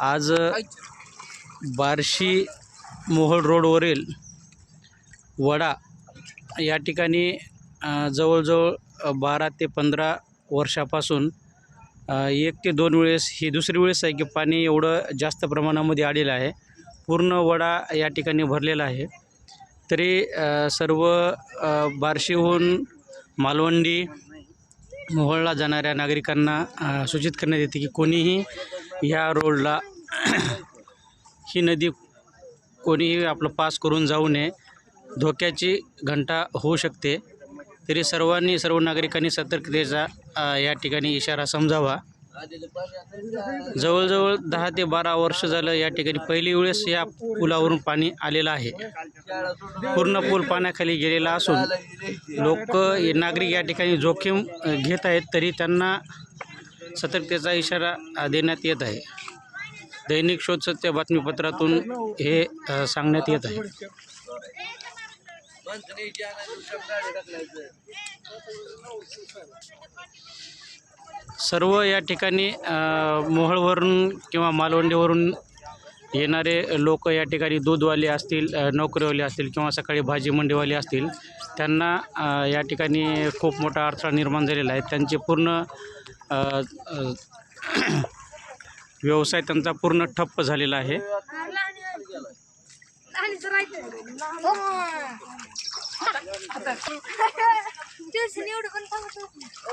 आज बार्शी मोहोळ रोडवरील वडा या ठिकाणी जवळजवळ बारा ते पंधरा वर्षापासून एक ते दोन वेळेस ही दुसरी वेळेस आहे की पाणी एवढं जास्त प्रमाणामध्ये आलेलं आहे. पूर्ण वडा या ठिकाणी भरलेला आहे. तरी सर्व बार्शीहून मालवंडी मोहोळला जाणाऱ्या नागरिकांना सूचित करण्यात येते की कोणीही या रोडला ही नदी कोणीही आपलं पास करून जाऊ नये. धोक्याची घंटा होऊ शकते. तरी सर्वांनी सर्व नागरिकांनी सतर्कतेचा या ठिकाणी इशारा समजावा. जवळजवळ दहा ते बारा वर्ष झालं या ठिकाणी पहिली वेळेस या पुलावरून पाणी आलेलं आहे. पूर्ण पूल पाण्याखाली गेलेला असून लोक नागरिक या ठिकाणी जोखीम घेत आहेत तरी त्यांना सतर्कतेचा इशारा देण्यात येत आहे. दैनिक शोध सत्य बातमीपत्रातून हे सांगण्यात येत आहे. सर्व या ठिकाणी मोहळवरून किंवा मालवंडीवरून येणारे लोक या ठिकाणी दूधवाले असतील नोकरीवाले असतील किंवा सकाळी भाजी मंडीवाले असतील त्यांना या ठिकाणी खूप मोठा अडथळा निर्माण झालेला आहे. त्यांचे पूर्ण व्यवसाय त्यांचा पूर्ण ठप्प झालेला आहे.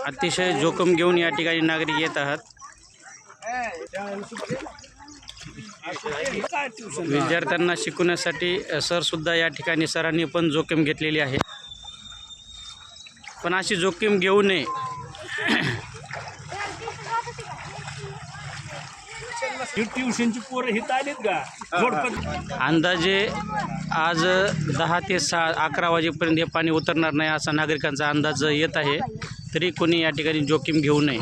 अतिशय जोखम घेऊन या ठिकाणी नागरिक येत आहात. विद्यार्थ्यांना शिकवण्यासाठी सरसुद्धा या ठिकाणी सरांनी पण जोखीम घेतलेली आहे. पण अशी जोखीम घेऊ नये. ट्युशनची पोरं हित आलीत का? जोडपत अंदाजे आज दहा ते सहा अकरा वाजेपर्यंत हे पाणी उतरणार नाही असा नागरिकांचा अंदाज येत आहे. तरी कोणी या ठिकाणी जोखीम घेऊ नये.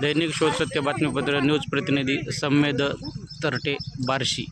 दैनिक शोध सत्य बातमीपत्र न्यूज प्रतिनिधी संमेद तरटे बार्शी.